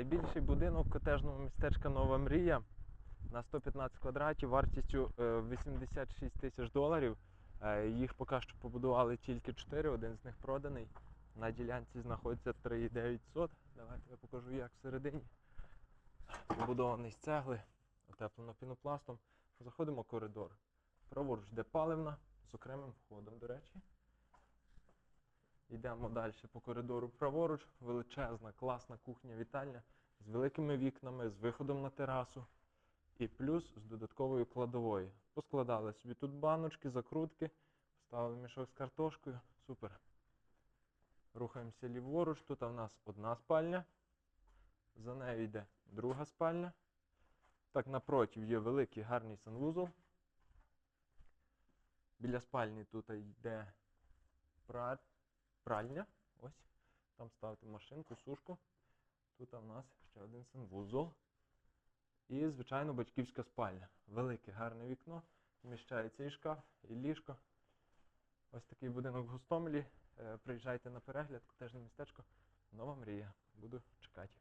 Найбільший будинок котежного містечка Нова Мрія на 115 квадратів вартістю е, 86 тисяч доларів. Е, Їх поки що побудували тільки 4, один з них проданий. На ділянці знаходиться 3,900. Давайте я покажу, як всередині. Побудований з цегли, утеплено пінопластом. Заходимо в коридор. Праворуч йде паливна з окремим входом, до речі. Йдемо далі по коридору праворуч. Величезна, класна кухня-вітальня з великими вікнами, з виходом на терасу. І плюс з додатковою кладовою. Поскладали собі тут баночки, закрутки, поставили мішок з картошкою. Супер. Рухаємося ліворуч. Тут у нас одна спальня. За нею йде друга спальня. Так, напротив є великий гарний санвузол. Біля спальні тут йде пра... пральня. Ось. Там ставити машинку, сушку. Тут у нас ще один санвузол. І, звичайно, батьківська спальня. Велике гарне вікно. Вміщається і шкаф, і ліжко. Ось такий будинок в Гостомелі. Е, Приїжджайте на перегляд, котежне містечко. Нова мрія. Буду чекати.